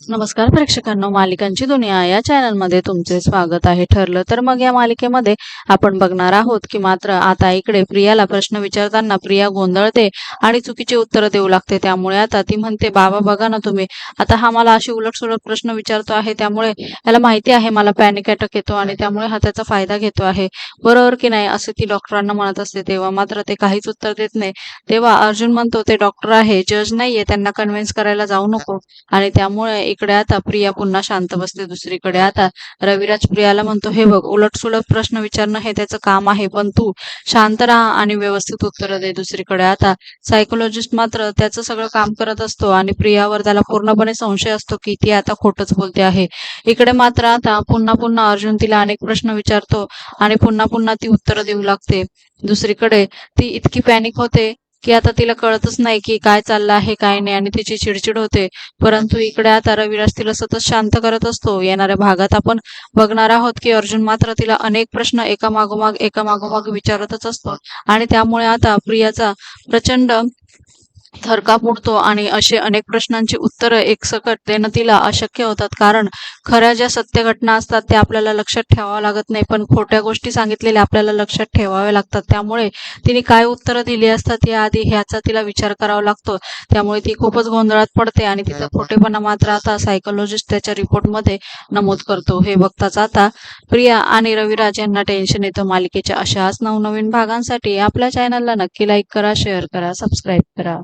नमस्कार प्रेक्षकांनो मालिकांची दुनिया या चॅनलमध्ये तुमचे स्वागत आहे. ठरलं तर मग या मालिकेमध्ये आपण बघणार आहोत की मात्र आता इकडे प्रियाला प्रश्न विचारताना प्रिया गोंधळते आणि चुकीचे उत्तर देऊ लागते. त्यामुळे आता ती म्हणते बाबा बघा ना तुम्ही. आता हा मला अशी उलटसुलट प्रश्न विचारतो आहे. त्यामुळे याला माहिती आहे मला पॅनिक अटॅक येतो आणि त्यामुळे हा त्याचा फायदा घेतो आहे. बरोबर की नाही? असे ती डॉक्टरांना म्हणत असते. तेव्हा मात्र ते काहीच उत्तर देत नाही. तेव्हा अर्जुन म्हणतो ते डॉक्टर आहे. जज नाहीये. त्यांना कन्व्हिन्स करायला जाऊ नको. आणि त्यामुळे इकडे आता प्रिया पुन्हा शांत बसते दुसरीकडे आता रविराज प्रियाला म्हणतो हे बघ उलटसुलट प्रश्न विचारणं हे त्याचं काम आहे पण तू शांत राहा आणि व्यवस्थित उत्तर दे. दुसरीकडे आता सायकोलॉजिस्ट मात्र त्याचं सगळं काम करत असतो आणि प्रियावर त्याला पूर्णपणे संशय असतो की ती आता खोटच बोलते आहे. इकडे मात्र आता पुन्हा पुन्हा अर्जुन तिला अनेक प्रश्न विचारतो आणि पुन्हा पुन्हा ती उत्तरं देऊ लागते. दुसरीकडे ती इतकी पॅनिक होते की आता तिला कळतच नाही की काय चाललं आहे काय नाही आणि तिची चिडचिड होते. परंतु इकडे आता रविराज तिला सतत शांत करत असतो. येणाऱ्या भागात आपण बघणार आहोत की अर्जुन मात्र तिला अनेक प्रश्न एका मागोमाग एका मागोमाग विचारतच असतो. आणि त्यामुळे आता प्रियाचा प्रचंड थरकाप उडतो आणि असे अनेक प्रश्नांची उत्तरं एकसकट देणं तिला अशक्य होतात. कारण खऱ्या ज्या सत्य घटना असतात त्या आपल्याला लक्षात ठेवावं लागत नाही. पण खोट्या गोष्टी सांगितलेल्या आपल्याला लक्षात ठेवाव्या लागतात. त्यामुळे तिने काय उत्तरं दिली असतात याआधी ह्याचा तिला विचार करावा लागतो. त्यामुळे ती खूपच गोंधळात पडते आणि तिचा खोटेपणा मात्र आता सायकोलॉजिस्ट त्याच्या रिपोर्टमध्ये नमूद करतो. हे बघताच आता प्रिया आणि रविराज यांना टेन्शन येतं. मालिकेच्या अशाच नवनवीन भागांसाठी आपल्या चॅनलला नक्की लाईक करा शेअर करा सबस्क्राईब करा